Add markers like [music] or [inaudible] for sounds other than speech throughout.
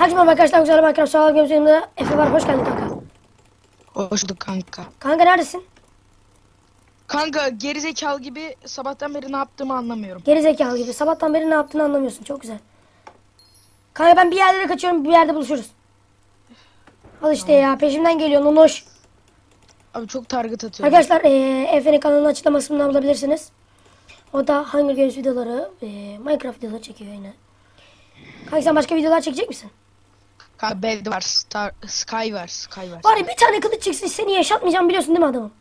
Herkese merhaba arkadaşlar. Güzel Minecraft sağlık gözümde Efe var. Hoş geldin kanka. Hoş bulduk kanka. Kanka neredesin? Kanka gerizekalı gibi sabahtan beri ne yaptığımı anlamıyorum. Geri zekalı gibi. Sabahtan beri ne yaptığını anlamıyorsun. Çok güzel. Kanka ben bir yerlere kaçıyorum. Bir yerde buluşuruz. Al işte ya. Peşimden geliyor. Nonoş. Abi çok target atıyorum. Arkadaşlar eee Efe'nin kanalının açıklama kısmından bulabilirsiniz. O da Hunger Games videoları, eee, Minecraft videoları çekiyor yine. Kanka sen başka videolar çekecek misin? Bed var, Star, Sky var, Sky var. Ya bir tane kılıç çıksın seni yaşatmayacağım biliyorsun değil mi adamım?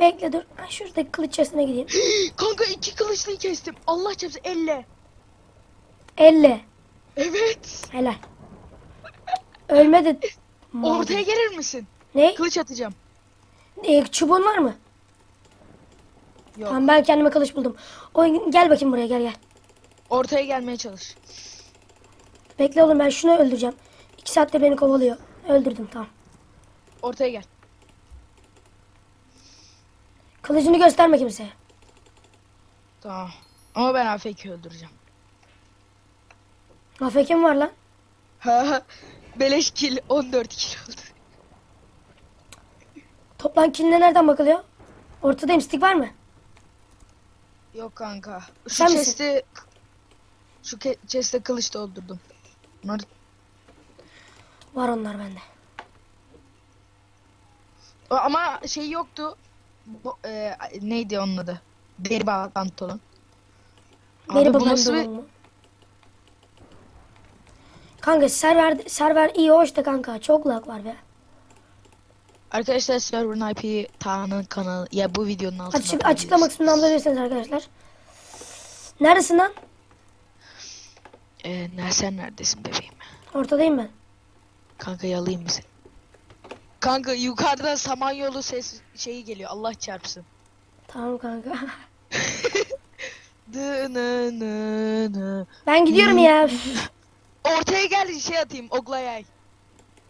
Bekle dur. Ben şuradaki kılıç chest'ine gideyim. [gasps] kanka iki kılıçlıyı kestim. Allah çarpsın elle. Elle. Evet. Helal. Ölmedi. [laughs] Ortaya gelir misin? Ne? Kılıç atacağım. Ee, çubuğun var mı? Yok. Tamam ben kendime kılıç buldum. O gel bakayım buraya gel gel. Ortaya gelmeye çalış. Bekle oğlum ben şunu öldüreceğim. İki saattir beni kovalıyor. Öldürdüm tamam. Ortaya gel. Kılıcını gösterme kimseye. Tamam. Ama ben AFK öldüreceğim. Afekim var lan. Ha, Beleş kill 14 kill oldu. Toplam kiline nereden bakılıyor? Ortadayım stick var mı? Yok kanka. Şu Sen chest'i şu chest'e kılıç doldurdum. Bunlar Var onlar bende. Ama şey yoktu. Bu, e, neydi onun adı? Deri pantolon. Nasıl bir... mu? Kanka server server iyi hoş da kanka çok lag var be. Arkadaşlar server'ın IP Taha'nın kanalı. Ya bu videonun altında. Açık, açıklama kısmından bulabilirsiniz arkadaşlar. Neredesin lan? E, ne, sen neredesin bebeğim? Ortadayım ben. Kanka yalayayım mı seni? Kanka yukarıda samanyolu ses şeyi geliyor. Allah çarpsın. Tamam kanka. [laughs] Ben gidiyorum ya. [laughs] Ortaya gel şey atayım. Oglayay.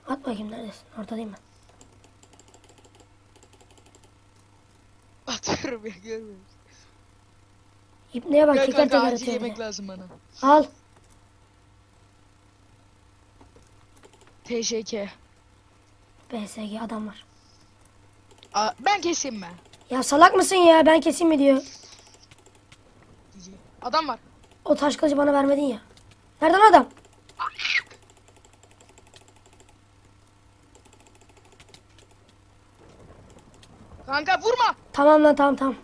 At bakayım neredesin? Ortadayım ben. Atıyorum ya görmüyor musun? İpneye bak kanka acil yemek lazım bana. Al. TŞK. BSG adam var. Aa, ben keseyim ben. Ya salak mısın ya? Ben keseyim mi diyor. Adam var. O taş kılıcı bana vermedin ya. Nereden adam? Kanka vurma. Tamam lan tamam tamam.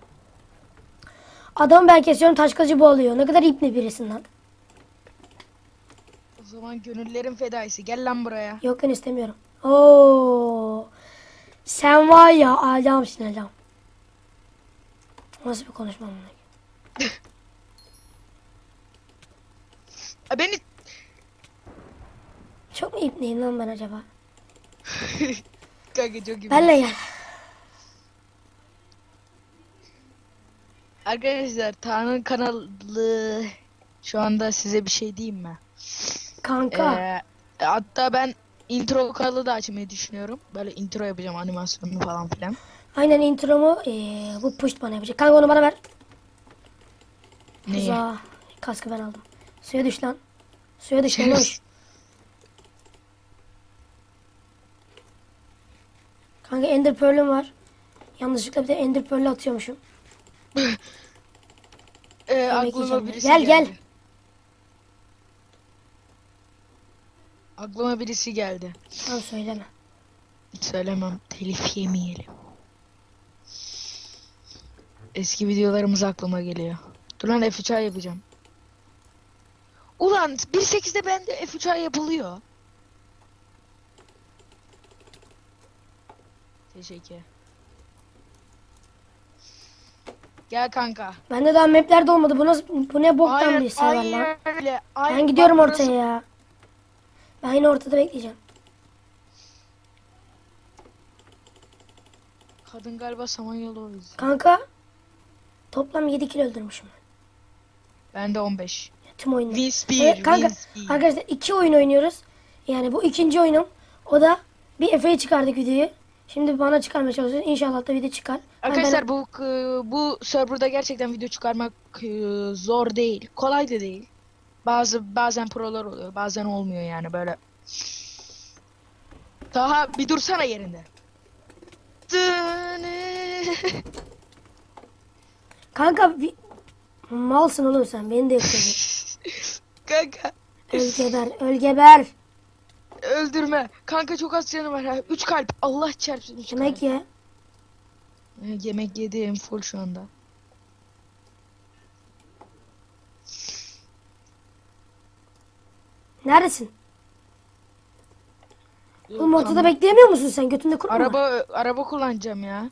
Adamı ben kesiyorum taş kılıcı bu alıyor. Ne kadar ipne birisin lan. O zaman gönüllerin fedaisi. Gel lan buraya. Yok ben istemiyorum. Oo. Sen var ya adamsın adam. Nasıl bir konuşma bunlar? Aa, [laughs] beni Çok mu ipneyim lan ben acaba? [laughs] kanka çok iyi. Benle gel. Arkadaşlar Taha'nın kanalı şu anda size bir şey diyeyim mi? Kanka. Ee, hatta ben intro kanalı da açmayı düşünüyorum. Böyle intro yapacağım animasyonunu falan filan. Aynen intromu eee, bu push bana yapacak. Kanka onu bana ver. Neyi? Za. Kaskı ben aldım. Suya düş lan. Suya düş düş. Kanka Ender Pearl'üm var. Yanlışlıkla bir de Ender Pearl'ü atıyormuşum. [laughs] Ee, aklıma birisi Gel, geldi. gel. Aklıma birisi geldi. Tamam söyleme. Hiç söylemem. Telif yemeyelim. Eski videolarımız aklıma geliyor. Dur lan F3A yapacağım. Ulan 1.8'de bende F3A yapılıyor. Teşekkür. Gel kanka. Bende daha mapler de olmadı. Bu nasıl bu ne boktan bir server lan. aynen öyle. Ben gidiyorum ortaya ya. Ben yine ortada bekleyeceğim. Kadın galiba Samanyolu o yüzden. Kanka toplam 7 kilo öldürmüşüm. Ben de 15. Tüm oyunda. Winspear, Evet, kanka Winspear. arkadaşlar iki oyun oynuyoruz. Yani bu ikinci oyunum. O da bir Efe'ye çıkardık videoyu. Şimdi bana çıkarmaya çalışıyoruz. İnşallah da video çıkar. Ben- Arkadaşlar bu bu serverda gerçekten video çıkarmak e, zor değil. Kolay da değil. Bazı bazen prolar oluyor, bazen olmuyor yani böyle. Daha bir dursana yerinde. [laughs] Kanka bir... Malsın oğlum sen. Beni de yapıyordun. [laughs] Kanka öl geber. Öl geber. öldürme. Kanka çok az canı var ha. 3 kalp. Allah çarpsın 3 Yemek kalp. ye. Ee, Yemek yedim full şu anda. Neredesin? Oğlum ortada bekleyemiyor musun sen? Götünde var? Araba araba kullanacağım ya.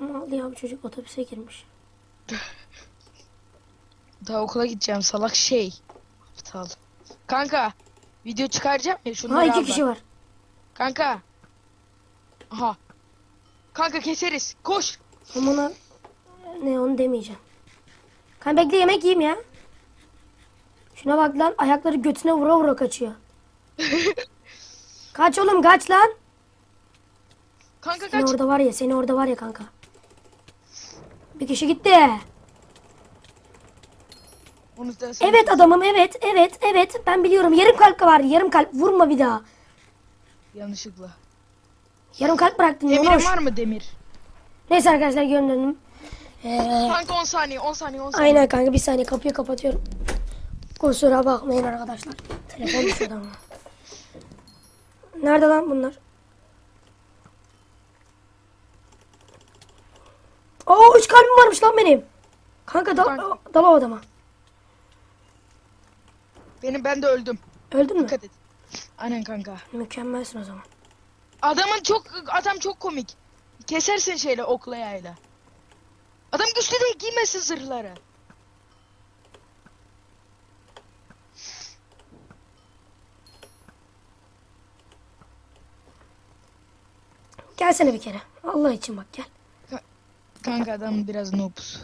Mal ya bu çocuk otobüse girmiş. Daha okula gideceğim salak şey. Aptal. Kanka video çıkaracağım ya şunları Ha iki al bak. kişi var. Kanka. Aha. Kanka keseriz. Koş. Ama ona ne onu demeyeceğim. Kanka bekle yemek yiyeyim ya. Şuna bak lan ayakları götüne vura vura kaçıyor. kaç oğlum kaç lan. Kanka Seni kaç. orada var ya seni orada var ya kanka. Bir kişi gitti. Evet adamım evet evet evet ben biliyorum yarım kalp var yarım kalp vurma bir daha. Yanlışlıkla. Yarım kalp bıraktın Yonoş. var mı demir? Neyse arkadaşlar gönderdim. Ee, Kanka 10 saniye 10 saniye 10 saniye. aynen kanka bir saniye kapıyı kapatıyorum. Kusura bakmayın arkadaşlar. Telefon düşüyordu ama. Nerede lan bunlar? Oo üç kalbim varmış lan benim. Kanka dal, dal o adama. Benim ben de öldüm. Öldün mü? Dikkat et. Aynen kanka. Mükemmelsin o zaman. Adamın çok adam çok komik. Kesersin şeyle okla yayla. Adam güçlü değil giymesin zırhları. Gelsene bir kere. Allah için bak gel. Kanka adam biraz noobs.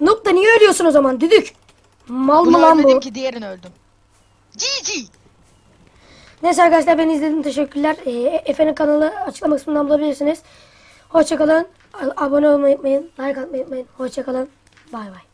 Noob da niye ölüyorsun o zaman düdük? Mal mı Bunu lan ölmedim bu? ki diğerini öldüm. GG. Neyse arkadaşlar beni izlediğiniz teşekkürler. Ee, Efe'nin kanalı açıklama kısmından bulabilirsiniz. Hoşçakalın. Abone olmayı unutmayın. Like atmayı unutmayın. Hoşçakalın. Bay bay.